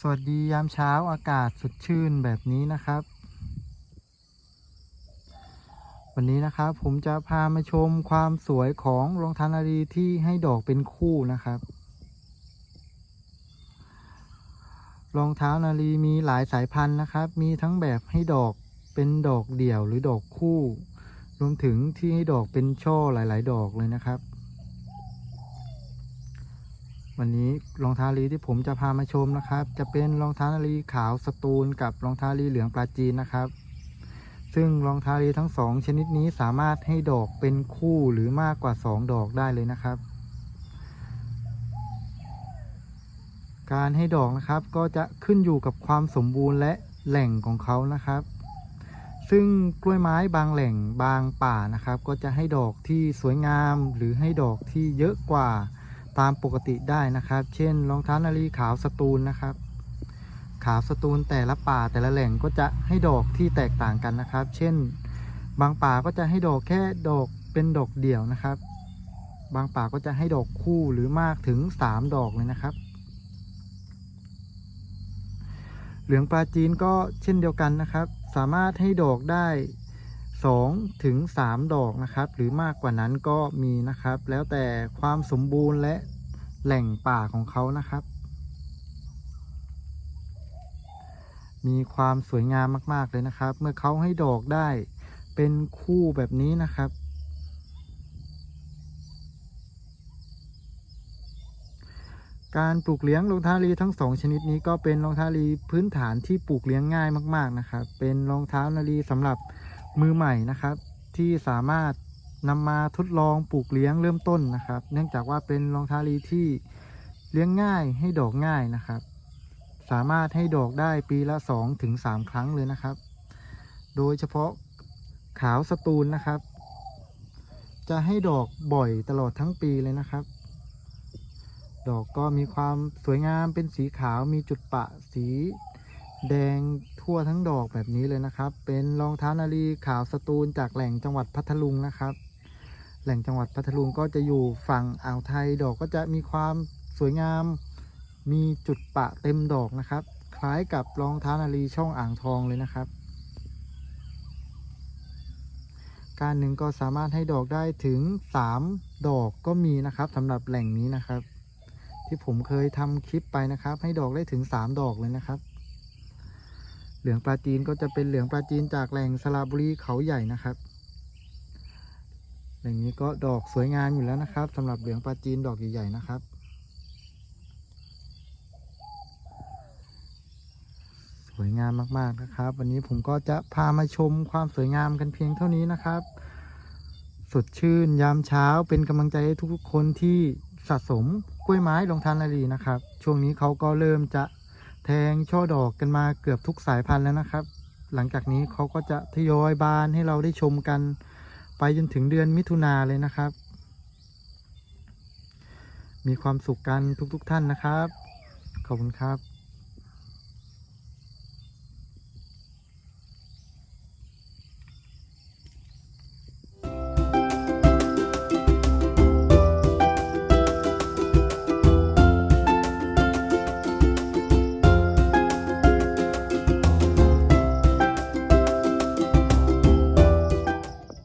สวัสดียามเช้าอากาศสดชื่นแบบนี้นะครับ วันนี้นะครับผมจะพามาชมความสวยของรองเท้านารีที่ให้ดอกเป็นคู่นะครับ รองเท้านารีมีหลายสายพันธุ์นะครับ มีทั้งแบบให้ดอกเป็นดอกเดี่ยวหรือดอกคู่ รวมถึงที่ให้ดอกเป็นช่อหลาย ๆ ดอกเลยนะครับ วันนี้รองเท้าลีที่ผมจะพามาชมนะครับ จะเป็นรองเท้าลีขาวสตูลกับรองเท้าลีเหลืองปลาจีนนะครับ ซึ่งรองเท้าลีทั้งสองชนิดนี้สามารถให้ดอกเป็นคู่หรือมากกว่าสองดอกได้เลยนะครับ การให้ดอกนะครับก็จะขึ้นอยู่กับความสมบูรณ์และแหล่งของเขานะครับ ซึ่งกล้วยไม้บางแหล่งบางป่านะครับ ก็จะให้ดอกที่สวยงามหรือให้ดอกที่เยอะกว่า ตามปกติได้นะครับ เช่นรองเท้านาลีขาวสตูลนะครับ ขาวสตูลแต่ละป่าแต่ละแหล่งก็จะให้ดอกที่แตกต่างกันนะครับ เช่น บางป่าก็จะให้ดอกแค่ดอกเป็นดอกเดี่ยวนะครับ บางป่าก็จะให้ดอกคู่หรือมากถึง 3 ดอกเลยนะครับ เหลืองปลาจีนก็เช่นเดียวกันนะครับ สามารถให้ดอกได้ 2ถึง3ดอกนะครับ หรือมากกว่านั้นก็มีนะครับ แล้วแต่ความสมบูรณ์และแหล่งป่าของเขานะครับ มีความสวยงามมาก ๆ เลยนะครับ เมื่อเขาให้ดอกได้เป็นคู่แบบนี้นะครับ การปลูกเลี้ยงรองเท้าลีทั้งสองชนิดนี้ก็เป็นรองเท้าลีพื้นฐานที่ปลูกเลี้ยงง่ายมาก ๆนะครับ เป็นรองเท้านาลีสำหรับ มือใหม่นะครับ ที่สามารถนำมาทดลองปลูกเลี้ยงเริ่มต้นนะครับ เนื่องจากว่าเป็นรองเท้าลีที่เลี้ยงง่ายให้ดอกง่ายนะครับ สามารถให้ดอกได้ปีละ2ถึง3ครั้งเลยนะครับ โดยเฉพาะขาวสตูลนะครับ จะให้ดอกบ่อยตลอดทั้งปีเลยนะครับ ดอกก็มีความสวยงามเป็นสีขาวมีจุดปะสี แดงทั่วทั้งดอกแบบนี้เลยนะครับ เป็นรองเท้านาลีขาวสตูลจากแหล่งจังหวัดพัทลุงนะครับ แหล่งจังหวัดพัทลุงก็จะอยู่ฝั่งอ่าวไทยดอกก็จะมีความสวยงาม มีจุดปะเต็มดอกนะครับ คล้ายกับรองเท้านาลีช่องอ่างทองเลยนะครับ การหนึ่งก็สามารถให้ดอกได้ถึง 3 ดอกก็มีนะครับสำหรับแหล่งนี้นะครับ ที่ผมเคยทำคลิปไปนะครับ ให้ดอกได้ถึง 3 ดอกเลยนะครับ เหลืองปลาจีนก็จะเป็นเหลืองปลาจีนจากแหล่งสระบุรีเขาใหญ่นะครับ แหล่งนี้ก็ดอกสวยงามอยู่แล้วนะครับสำหรับเหลืองปลาจีนดอกใหญ่ๆนะครับ สวยงามมากๆนะครับ วันนี้ผมก็จะพามาชมความสวยงามกันเพียงเท่านี้นะครับ สดชื่นยามเช้าเป็นกำลังใจให้ทุกๆคนที่สะสมกล้วยไม้ลงทานนารีนะครับ ช่วงนี้เขาก็เริ่มจะ แทงช่อดอกกันมาเกือบทุกสายพันธุ์แล้วนะครับ หลังจากนี้เขาก็จะทยอยบานให้เราได้ชมกัน ไปจนถึงเดือนมิถุนาเลยนะครับ มีความสุขกันทุกๆท่านนะครับ ขอบคุณครับ